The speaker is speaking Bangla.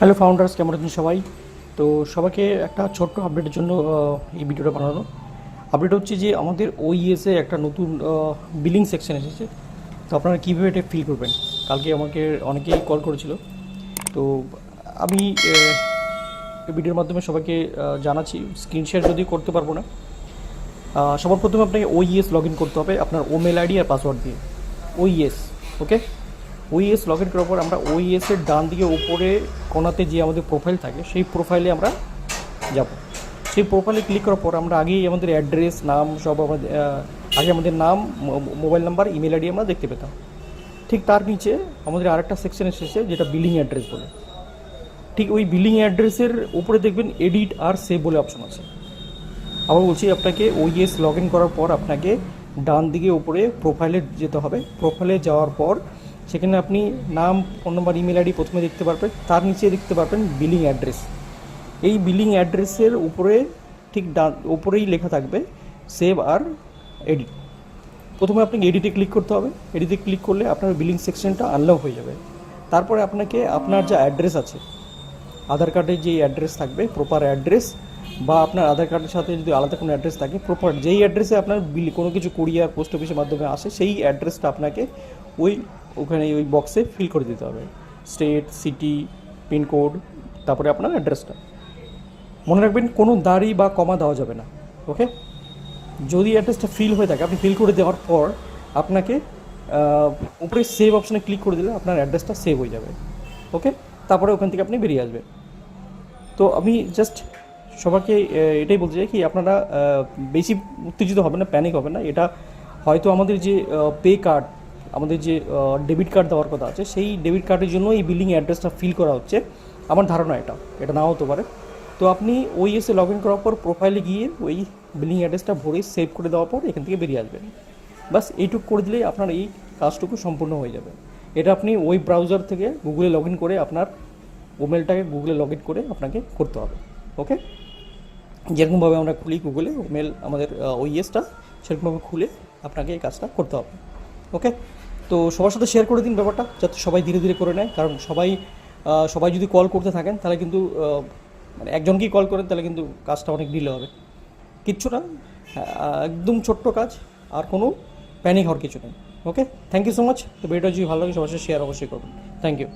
হ্যালো ফাউন্ডার্স কেমন আছেন সবাই? তো সবাইকে একটা ছোট্ট আপডেটের জন্য এই ভিডিওটা বানানো। আপডেট হচ্ছে যে আমাদের ওইএসে একটা নতুন বিলিং সেকশন এসেছে। তো আপনারা কীভাবে এটা ফিল করবেন? কালকে আমাকে অনেকেই কল করেছিল। তো আমি ভিডিওর মাধ্যমে সবাইকে জানাচ্ছি। স্ক্রিন শেয়ার যদি করতে পারব না সবার প্রথমে আপনাকে ওইএস লগ ইন করতে হবে, আপনার ওমেল আইডি আর পাসওয়ার্ড দিয়ে। ওইএস ওকে ওইএস লগ ইন করার পর আমরা ওইএস এর ডান দিকে উপরে কোনাতে যে আমাদের প্রোফাইল থাকে, সেই প্রোফাইলে আমরা যাব। সেই প্রোফাইলে ক্লিক করার পর আমরা আগেই আমাদের অ্যাড্রেস নাম, সব আমাদের আগে আমাদের নাম মোবাইল নাম্বার ইমেল আইডি আমরা দেখতে পেতাম। ঠিক তার নিচে আমাদের আরেকটা সেকশন এসেছে, যেটা বিলিং অ্যাড্রেস বলে। ঠিক ওই বিলিং অ্যাড্রেসের উপরে দেখবেন এডিট আর সেভ বলে অপশন আছে। আবার বলছি আপনাকে ওইএস লগ ইন করার পর আপনাকে ডান দিকে উপরে প্রোফাইলে যেতে হবে। প্রোফাইলে যাওয়ার পর সেখানে আপনি নাম, ফোন নম্বর ইমেল আইডি প্রথমে দেখতে পারবেন। তার নিচে দেখতে পারবেন বিলিং অ্যাড্রেস এই বিলিং অ্যাড্রেসের উপরে ঠিক ডান, উপরেই লেখা থাকবে সেভ আর এডিট প্রথমে আপনাকে এডিটে ক্লিক করতে হবে। এডিটে ক্লিক করলে আপনার বিলিং সেকশনটা আনলক হয়ে যাবে। তারপরে আপনাকে আপনার যা অ্যাড্রেস আছে, আধার কার্ডে যে অ্যাড্রেস থাকবে প্রপার অ্যাড্রেস বা আপনার আধার কার্ডের সাথে যদি আলাদা কোনো অ্যাড্রেস থাকে প্রপার যেই অ্যাড্রেসে আপনার বিল কোনো কিছু কুরিয়ার পোস্ট অফিসের মাধ্যমে আসে, সেই অ্যাড্রেসটা আপনাকে ওই ওখানে ওই বক্সে ফিল করে দিতে হবে। স্টেট সিটি পিনকোড তারপরে আপনার অ্যাড্রেসটা মনে রাখবেন, কোনো দাড়ি বা কমা দেওয়া যাবে না ওকে যদি অ্যাড্রেসটা ফিল হয়ে থাকে, আপনি ফিল করে দেওয়ার পর আপনাকে উপরে সেভ অপশানে ক্লিক করে দিলে আপনার অ্যাড্রেসটা সেভ হয়ে যাবে ওকে তারপরে ওখান থেকে আপনি বেরিয়ে আসবেন। তো আমি জাস্ট সবাইকে এটাই বলতে চাই কি, আপনারা বেশি উত্তেজিত হবে না প্যানিক হবে না। এটা হয়তো আমাদের যে পে কার্ড আমাদের যে ডেবিট কার্ড দেওয়ার কথা আছে, সেই ডেবিট কার্ডের জন্য এই বিলিং অ্যাড্রেসটা ফিল করা হচ্ছে। আমার ধারণা এটা এটা নাও হতে পারে। তো আপনি ওই এসে লগ ইন করার পর প্রোফাইলে গিয়ে ওই বিলিং অ্যাড্রেসটা ভরে সেভ করে দেওয়ার পর এখান থেকে বেরিয়ে আসবেন। বাস এইটুকু করে দিলেই আপনার এই কাজটুকু সম্পূর্ণ হয়ে যাবে। এটা আপনি ওই ব্রাউজার থেকে গুগলে লগ ইন করে আপনার ওমেলটাকে গুগলে লগ ইন করে আপনাকে করতে হবে ওকে যেরকমভাবে আমরা খুলি গুগলে ওমেল আমাদের ওইএসটা সেরকমভাবে খুলে আপনাকে এই কাজটা করতে হবে ওকে তো সবার সাথে শেয়ার করে দিন ব্যাপারটা, যাতে সবাই ধীরে ধীরে করে নেয়। কারণ সবাই সবাই যদি কল করতে থাকেন, তাহলে কিন্তু মানে একজনকেই কল করেন, তাহলে কিন্তু কাজটা অনেক ডিলে হবে। কিচ্ছু না একদম ছোট্ট কাজ, আর কোনো প্যানিক হওয়ার কিছু নেই। Okay thank you so much তো ভিডিওটা যদি ভালো লাগে, সবার সাথে শেয়ার অবশ্যই করবেন। Thank you